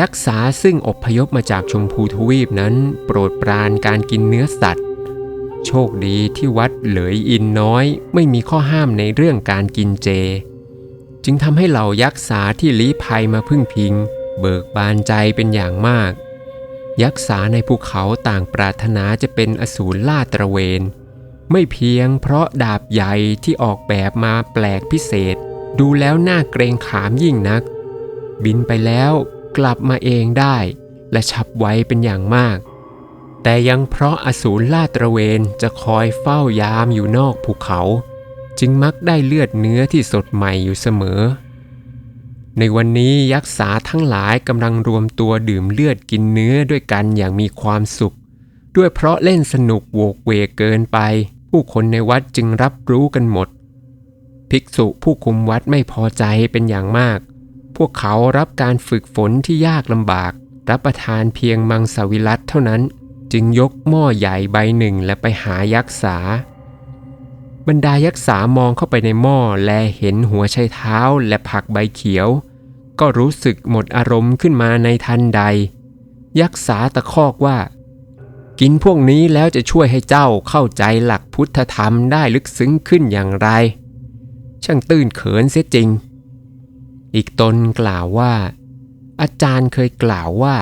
ยักษ์สาซึ่งอพยพมาจากชมพูทวีปนั้น โปรดปรานการกินเนื้อสัตว์ โชคดีที่วัดเหลยอินน้อย ไม่มีข้อห้ามในเรื่องการกินเจ จึงทำให้เหล่ายักษ์สาที่ลี้ภัยมาพึ่งพิง เบิกบานใจเป็นอย่างมาก ยักษ์สาในภูเขาต่างปรารถนาจะเป็นอสูรล่าตระเวน ไม่เพียงเพราะดาบใหญ่ที่ออกแบบมาแปลกพิเศษ ดูแล้วน่าเกรงขามยิ่งนัก บินไปแล้ว กลับมาเองได้ และฉับไวเป็นอย่างมาก แต่ยังเพราะอสูรล่าตระเวนจะคอยเฝ้ายามอยู่นอกภูเขา จึงมักได้เลือดเนื้อที่สดใหม่อยู่เสมอ ในวันนี้ยักษ์สาทั้งหลายกำลังรวมตัวดื่มเลือดกินเนื้อด้วยกันอย่างมีความสุข ด้วยเพราะเล่นสนุกโวกเวกเกินไป ผู้คนในวัดจึงรับรู้กันหมด ภิกษุผู้คุมวัดไม่พอใจเป็นอย่างมาก พวกเขารับการฝึกฝนที่ยากลำบาก รับประทานเพียงมังสวิรัตเท่านั้น จึงยกหม้อใหญ่ใบหนึ่งและไปหายักษ์สา บรรดายักษ์สามองเข้าไปในหม้อแลเห็นหัวไชเท้าและผักใบเขียว ก็รู้สึกหมดอารมณ์ขึ้นมาในทันใด ยักษ์สาตะคอกว่า กินพวกนี้แล้วจะช่วยให้เจ้าเข้าใจหลักพุทธธรรมได้ลึกซึ้งขึ้นอย่างไร ช่างตื้นเขินเสียจริง อีกตนกล่าวว่า อาจารย์เคยกล่าวว่า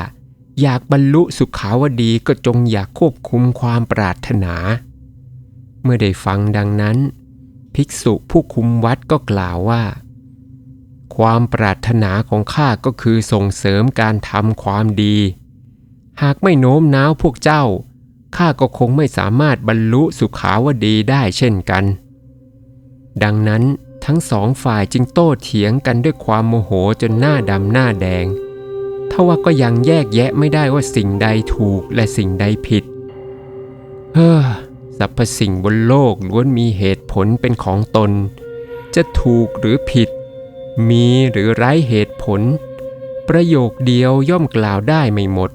อยากบรรลุสุขาวดีก็จงอยากควบคุมความปรารถนา เมื่อได้ฟังดังนั้น ภิกษุผู้คุมวัดก็กล่าวว่า ความปรารถนาของข้าก็คือส่งเสริมการทำความดี หากไม่โน้มน้าวพวกเจ้าข้าก็คงไม่สามารถบรรลุสุขาวดีได้เช่นกัน ดังนั้น ทั้งสองฝ่ายจึงโต้เถียงกันด้วยความโมโหจนหน้าดำหน้าแดงทว่าก็ยังแยกแยะไม่ได้ว่าสิ่งใดถูกและสิ่งใดผิด เฮ้อสรรพสิ่งบนโลกล้วนมีเหตุผลเป็นของตน จะถูกหรือผิด มีหรือไร้เหตุผล ประโยคเดียวย่อมกล่าวได้ไม่หมด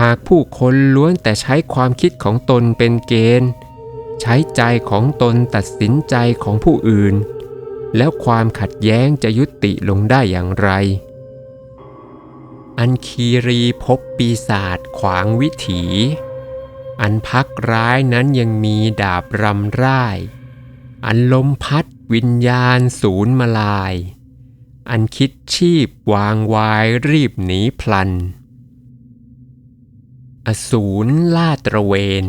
หากผู้คนล้วนแต่ใช้ความคิดของตนเป็นเกณฑ์ ใช้ใจของตนตัดสินใจของผู้อื่น แล้วความขัดแย้งจะยุติลงได้อย่างไร อันคีรีพบปีศาจขวางวิถี อันพักร้ายนั้นยังมีดาบรำร่าย อันลมพัดวิญญาณสูญมาลาย อันคิดชีพวางวายรีบหนีพลัน อสูรล่าตระเวน